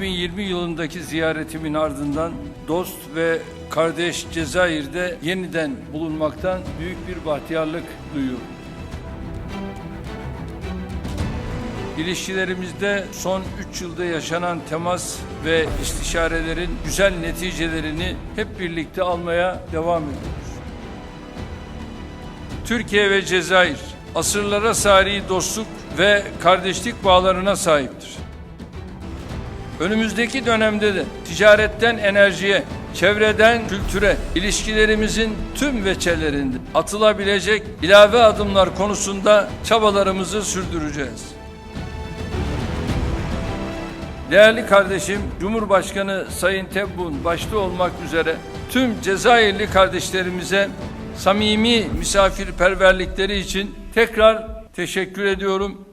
2020 yılındaki ziyaretimin ardından dost ve kardeş Cezayir'de yeniden bulunmaktan büyük bir bahtiyarlık duyuyorum. İlişkilerimizde son 3 yılda yaşanan temas ve istişarelerin güzel neticelerini hep birlikte almaya devam ediyoruz. Türkiye ve Cezayir asırlara sari dostluk ve kardeşlik bağlarına sahiptir. Önümüzdeki dönemde de ticaretten enerjiye, çevreden kültüre, ilişkilerimizin tüm veçelerinde atılabilecek ilave adımlar konusunda çabalarımızı sürdüreceğiz. Değerli kardeşim Cumhurbaşkanı Sayın Tebboun başta olmak üzere tüm Cezayirli kardeşlerimize samimi misafirperverlikleri için tekrar teşekkür ediyorum.